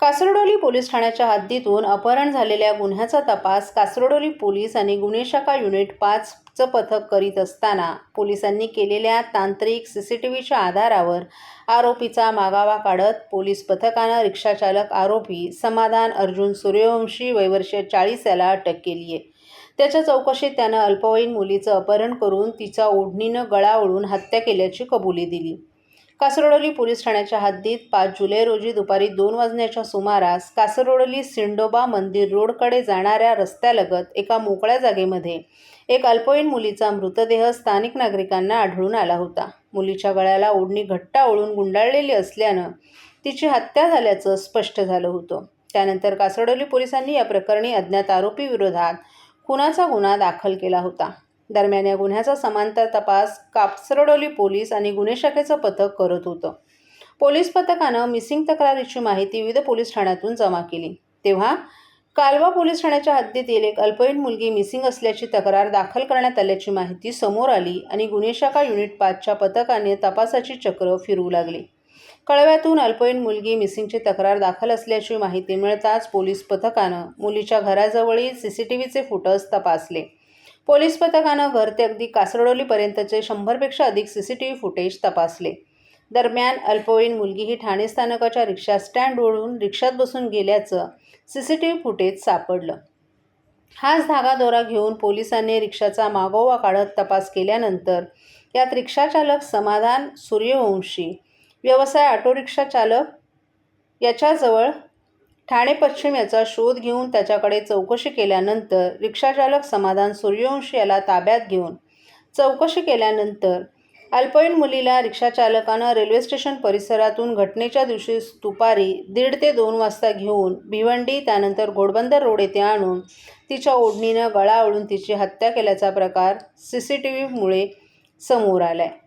कासरडोली police ठाण्याच्या हद्दीतून अपहरण झालेल्या गुन्ह्याचा तपास कासरडोली पोलीस आणि गुन्हे शाखा युनिट पाचचं पथक करीत असताना पोलिसांनी केलेल्या तांत्रिक सी सी टी व्हीच्या आधारावर आरोपीचा मागावा काढत पोलीस पथकानं रिक्षाचालक आरोपी समाधान अर्जुन सूर्यवंशी वयवर्ष चाळीस याला अटक केली आहे. त्याच्या चौकशीत त्यानं अल्पवयीन मुलीचं अपहरण करून तिचा ओढणीनं गळा ओढून हत्या केल्याची कबुली दिली. कासरडोली पोलीस ठाण्याच्या हद्दीत पाच जुलै रोजी दुपारी दोन वाजण्याच्या सुमारास कासरडोली सिंडोबा मंदिर रोडकडे जाणाऱ्या रस्त्यालगत एका मोकळ्या जागेमध्ये एक अल्पवयीन मुलीचा मृतदेह स्थानिक नागरिकांना आढळून आला होता. मुलीच्या गळ्याला ओढणी घट्ट ओळून गुंडाळलेली असल्यानं तिची हत्या झाल्याचं स्पष्ट झालं होतं. त्यानंतर कासरडोली पोलिसांनी या प्रकरणी अज्ञात आरोपीविरोधात खुनाचा गुन्हा दाखल केला होता. दरम्यान या गुन्ह्याचा समांतर तपास कापसरडोली पोलीस आणि गुन्हे शाखेचं पथक करत होतं. पोलीस पथकानं मिसिंग तक्रारीची माहिती विविध पोलीस ठाण्यातून जमा केली. तेव्हा कालवा पोलीस ठाण्याच्या हद्दीतील एक अल्पवयीन मुलगी मिसिंग असल्याची तक्रार दाखल करण्यात आल्याची माहिती समोर आली आणि गुन्हे शाखा युनिट पाचच्या पथकाने तपासाची चक्र फिरवू लागली. कळव्यातून अल्पवयीन मुलगी मिसिंगची तक्रार दाखल असल्याची माहिती मिळताच पोलीस पथकानं मुलीच्या घराजवळील सी सी टी व्हीचे फुटस तपासले. पोलीस पथकानं घर ते अगदी कासरडोलीपर्यंतचे शंभरपेक्षा अधिक C C T V footage तपासले. दरम्यान अल्पवयीन मुलगी ही ठाणे स्थानकाच्या रिक्षा स्टँडवरून रिक्षात बसून गेल्याचं C C T V footage सापडलं. हाच धागा दोरा घेऊन पोलिसांनी रिक्षाचा मागोवा काढत तपास केल्यानंतर यात रिक्षाचालक समाधान सूर्यवंशी व्यवसाय ऑटो रिक्षा चालक याच्याजवळ ठाणे पश्चिम याचा शोध घेऊन त्याच्याकडे चौकशी केल्यानंतर रिक्षाचालक समाधान सूर्यवंशी याला ताब्यात घेऊन चौकशी केल्यानंतर अल्पवयीन मुलीला रिक्षाचालकानं रेल्वे स्टेशन परिसरातून घटनेच्या दिवशी दुपारी दीड ते दोन वाजता घेऊन भिवंडी त्यानंतर घोडबंदर रोड येथे आणून तिच्या ओढणीनं गळा ओढून तिची हत्या केल्याचा प्रकार सी सी टी व्हीमुळे समोर आला आहे